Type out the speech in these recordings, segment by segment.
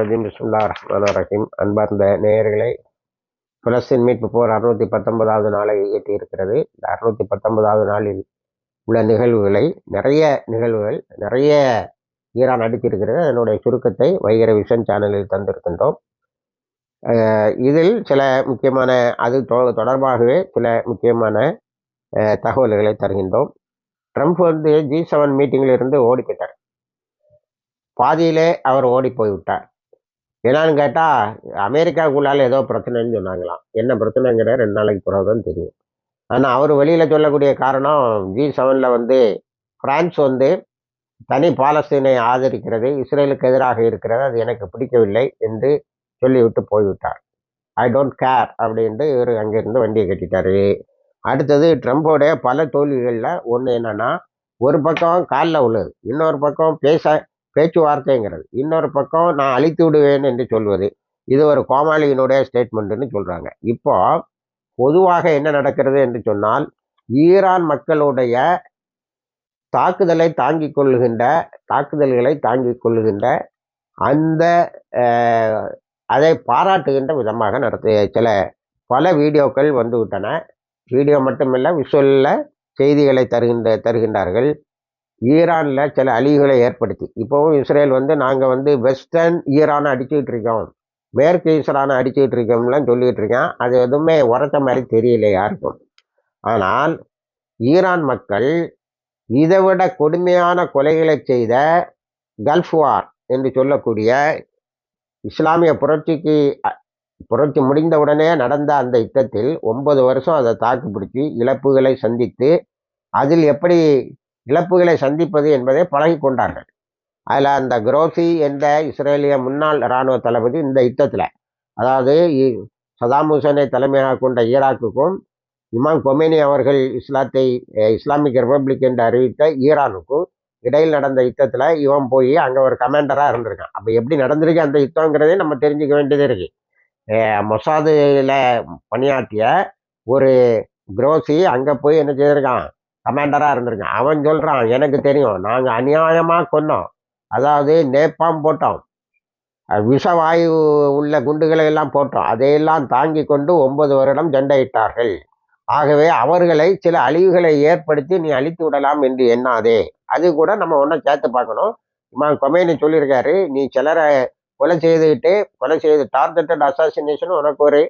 ரஜீம். பிஸ்முல்லா ரஹ்மான் ரஹீம். அன்பார்ந்த நேயர்களை புலஸ்தீன் மீட்பு போர் அறுநூத்தி பத்தொன்பதாவது நாளை எட்டியிருக்கிறது இந்த அறுநூத்தி பத்தொன்பதாவது நாளில் உள்ள நிகழ்வுகளை நிறைய நிகழ்வுகள் நிறைய ஈரான் அடித்திருக்கிறது அதனுடைய சுருக்கத்தை வைகர விஷன் சேனலில் தந்திருக்கின்றோம். இதில் சில முக்கியமான அது தொடர்பாகவே சில முக்கியமான தகவல்களை தருகின்றோம். ட்ரம்ப் வந்து ஜி செவன் மீட்டிங்கில் இருந்து ஓடி போயிட்டார் பாதியிலே அவர் ஓடி போய்விட்டார் என்னான்னு கேட்டால் அமெரிக்காவுக்குள்ளால் ஏதோ பிரச்சனைன்னு சொன்னாங்களாம். என்ன பிரச்சனைங்கிற ரெண்டு நாளைக்கு பிறகு தான் தெரியும். ஆனால் அவர் வெளியில் சொல்லக்கூடிய காரணம் ஜி செவனில் வந்து ஃப்ரான்ஸ் வந்து தனி பாலஸ்தீனை ஆதரிக்கிறது இஸ்ரேலுக்கு எதிராக இருக்கிறது அது எனக்கு பிடிக்கவில்லை என்று சொல்லிவிட்டு போய்விட்டார். ஐ டோன்ட் கேர் அப்படின்ட்டு இவர் அங்கேருந்து வண்டியை கட்டிட்டாரு. அடுத்தது ட்ரம்போடைய பல தோல்விகளில் ஒன்று என்னென்னா ஒரு பக்கம் காலில் உள்ளது இன்னொரு பக்கம் பேச பேச்சுவார்த்தைங்கிறது. இன்னொரு பக்கம் நான் அழித்து விடுவேன் என்று சொல்வது இது ஒரு கோமாளியினுடைய ஸ்டேட்மெண்ட்டுன்னு சொல்கிறாங்க இப்போ பொதுவாக என்ன நடக்கிறது என்று சொன்னால் ஈரான் மக்களுடைய தாக்குதலை தாங்கிக் கொள்ளுகின்ற தாக்குதல்களை தாங்கிக் கொள்ளுகின்ற அந்த அதை பாராட்டுகின்ற விதமாக நடத்திய சில பல வீடியோக்கள் வந்துவிட்டன. வீடியோ மட்டுமில்லை விஷுவலில் செய்திகளை தருகின்ற தருகின்றார்கள். ஈரானில் சில அழிவுகளை ஏற்படுத்தி. இப்போவும் இஸ்ரேல் வந்து நாங்கள் வந்து வெஸ்டர்ன் ஈரானை அடிச்சுக்கிட்டு இருக்கோம். மேற்கு ஈஸ்ரானை அடிச்சுக்கிட்டு இருக்கோம்லாம் சொல்லிகிட்டு இருக்கேன். அது எதுவுமே உரத்த மாதிரி தெரியல யாருக்கும். ஆனால் ஈரான் மக்கள் இதை விட கொடுமையான கொலைகளை செய்த கல்ஃப் வார் என்று சொல்லக்கூடிய இஸ்லாமிய புரட்சிக்கு புரட்சி முடிந்தவுடனே நடந்த அந்த யுத்தத்தில் ஒன்பது வருஷம் அதை தாக்குப்பிடிச்சி இழப்புகளை சந்தித்து அதில் எப்படி இழப்புகளை சந்திப்பது என்பதை பழகி கொண்டார்கள். அதில் அந்த குரோசி என்ற இஸ்ரேலிய முன்னாள் இராணுவ தளபதி இந்த யுத்தத்தில் அதாவது சதாம் ஹுசேனை தலைமையாக கொண்ட ஈராக்குக்கும் இமாம் கொமேனி அவர்கள் இஸ்லாத்தை இஸ்லாமிக் ரிப்பப்ளிக் என்று அறிவித்த ஈரானுக்கும் இடையில் நடந்த யுத்தத்தில் இவன் போய் அங்கே ஒரு கமாண்டராக இருந்திருக்கான். அப்போ எப்படி நடந்திருக்கு அந்த யுத்தங்கிறதே நம்ம தெரிஞ்சுக்க வேண்டியது இருக்கு. மொசாதுல பணியாற்றிய ஒரு குரோசி அங்கே போய் என்ன செய்திருக்கான்? கமாண்டராக இருந்திருங்க அவன் சொல்கிறான் எனக்கு தெரியும் நாங்கள் அநியாயமாக கொன்னோம். அதாவது நேப்பாம் போட்டோம். விஷவாயு உள்ள குண்டுகளை எல்லாம் போட்டோம். அதையெல்லாம் தாங்கி கொண்டு ஒன்பது வருடம் ஜண்டையிட்டார்கள் ஆகவே அவர்களை சில அழிவுகளை ஏற்படுத்தி நீ அழித்து விடலாம் என்று எண்ணாதே. அது கூட நம்ம ஒன்றும் சேர்த்து பார்க்கணும். இமாம் கொமேனி சொல்லியிருக்காரு நீ சிலரை கொலை செய்துக்கிட்டு கொலை செய்து டார்கெட்டட் அசாசினேஷன் உனக்கு ஒரு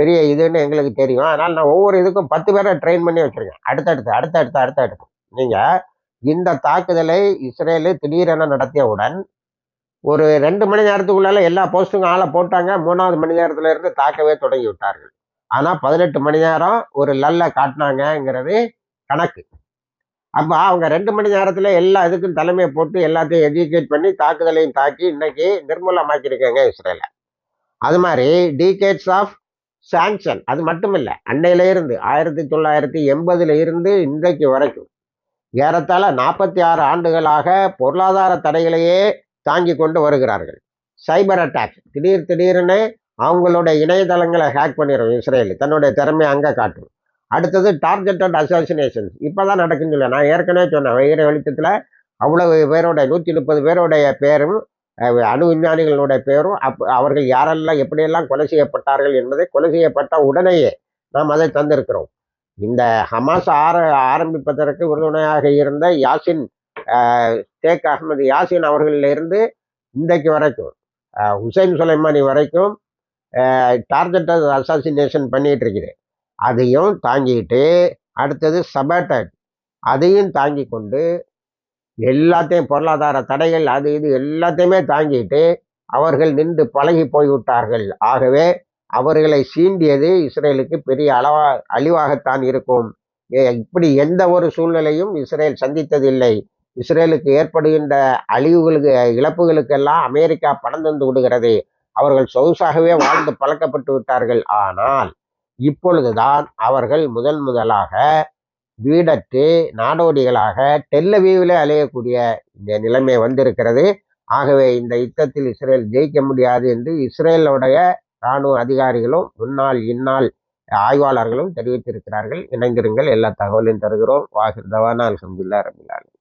பெரிய இதுன்னு எங்களுக்கு தெரியும். அதனால் நான் ஒவ்வொரு இதுக்கும் பத்து பேரை ட்ரெயின் பண்ணி வச்சுருக்கேன். அடுத்தடுத்து அடுத்தடுத்து அடுத்தடுத்து நீங்கள் இந்த தாக்குதலை இஸ்ரேலு திடீரென நடத்தியவுடன் ஒரு ரெண்டு மணி நேரத்துக்குள்ளால எல்லா போஸ்ட்டுங்க ஆளை போட்டாங்க. மூணாவது மணி நேரத்துல இருந்து தாக்கவே தொடங்கி விட்டார்கள் ஆனால் பதினெட்டு மணி நேரம் ஒரு லல்ல காட்டினாங்கங்கிறது கணக்கு. அப்போ அவங்க ரெண்டு மணி நேரத்தில் எல்லா இதுக்கும் தலைமையை போட்டு எல்லாத்தையும் எஜுகேட் பண்ணி தாக்குதலையும் தாக்கி இன்னைக்கு நிர்மூலமாக்கியிருக்காங்க இஸ்ரேல. அது மாதிரி டிகேட்ஸ் ஆஃப் சாங்ஷன் அது மட்டும் இல்லை அன்னையில இருந்து ஆயிரத்தி தொள்ளாயிரத்தி எண்பதுல இருந்து இன்றைக்கு வரைக்கும். ஏறத்தாழ நாற்பத்தி ஆறு ஆண்டுகளாக பொருளாதார தடைகளையே தாங்கி கொண்டு வருகிறார்கள். சைபர் அட்டாக் திடீர் திடீர்னு அவங்களோட இணையதளங்களை ஹேக் பண்ணிடும் இஸ்ரேல் தன்னுடைய திறமையை அங்கே காட்டும். அடுத்தது டார்கெட்டட் அசோசினேஷன்ஸ். இப்போ தான் நடக்குன்னு இல்லை நான் ஏற்கனவே சொன்னேன் வைர வெளிச்சத்தில் அவ்வளவு பேரோட நூற்றி முப்பது பேருடைய பேரும் அணு விஞ்ஞானிகளுடைய பேரும் அப் அவர்கள் யாரெல்லாம் எப்படியெல்லாம் கொலை செய்யப்பட்டார்கள் என்பதை கொலை செய்யப்பட்ட உடனேயே நாம் அதை தந்திருக்கிறோம். இந்த ஹமாஸ் ஆர ஆரம்பிப்பதற்கு உறுதுணையாக இருந்த யாசின் ஷேக் அகமது யாசின் அவர்களிலிருந்து இன்றைக்கு வரைக்கும் ஹுசைன் சுலைமானி வரைக்கும் டார்கெட் அசாசினேஷன் பண்ணிகிட்டு அதையும் தாங்கிட்டு அடுத்தது சபேட்டட் அதையும் தாங்கி கொண்டு எல்லாத்தையும் பொருளாதார தடைகள் அது இது எல்லாத்தையுமே தாங்கிட்டு அவர்கள் நின்று பழகி போய்விட்டார்கள். ஆகவே அவர்களை சீண்டியது இஸ்ரேலுக்கு பெரிய அளவா அழிவாகத்தான் இருக்கும். இப்படி எந்த ஒரு சூழ்நிலையும் இஸ்ரேல் சந்தித்ததில்லை. இஸ்ரேலுக்கு ஏற்படுகின்ற அழிவுகளுக்கு இழப்புகளுக்கெல்லாம் அமெரிக்கா பணம் தந்து விடுகிறது. அவர்கள் சொகுசாகவே வாழ்ந்து பழக்கப்பட்டு விட்டார்கள். ஆனால் இப்பொழுதுதான் அவர்கள் முதன் முதலாக வீடற்று நாடோடிகளாக டெல்லவீவில் அலையக்கூடிய இந்த நிலைமை வந்திருக்கிறது. ஆகவே இந்த யுத்தத்தில் இஸ்ரேல் ஜெயிக்க முடியாது என்று இஸ்ரேலுடைய இராணுவ அதிகாரிகளும் முன்னாள் இந்நாள் ஆய்வாளர்களும் தெரிவித்திருக்கிறார்கள். இணைந்திருங்கள் எல்லா தகவலையும் தருகிறோம். வாகிர் தவானா அலமதுல்லா ரபிலாலும்